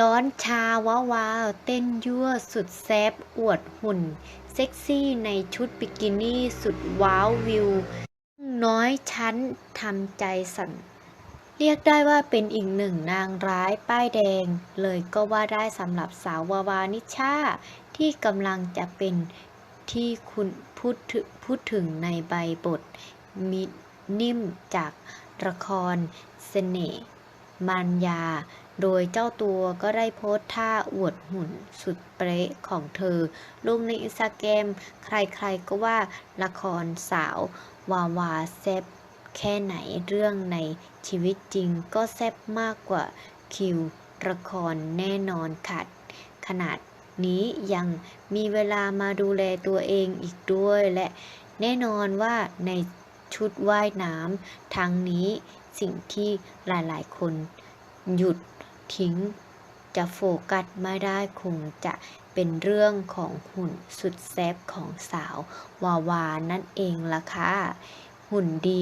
ร้อนชาวาวาวเต้นยั่วสุดแซบอวดหุ่น เซ็กซี่ในชุดบิกินี่สุดว้าววิว น้อยชั้นทำใจสั่น เรียกได้ว่าเป็นอีกหนึ่งนางร้ายป้ายแดง เลยก็ว่าได้สำหรับสาววาวานิชาที่กำลังจะเป็นที่คุณพูดถึงพูดถึงในใบบทมินิ่มจากละครเสน่ห์มารยา โดยเจ้าตัวก็ได้โพสต์ท่าอวดหุ่นสุดเป๊ะของเธอ ลงในอินสตาแกรมใครๆก็ว่าละครสาว วาวาแซบแค่ไหนเรื่องในชีวิตจริงก็แซบมากกว่าคิวละครแน่นอนค่ะขนาดนี้ยังมีเวลามาดูแลตัวเองอีกด้วย และแน่นอนว่าในชุดว่ายน้ำทั้งนี้สิ่งที่หลายๆ คนหยุด ทิ้ง จะโฟกัสไม่ได้คงจะเป็นเรื่องของหุ่นสุดแซ่บของสาววาวานั่นเองล่ะค่ะ หุ่นดี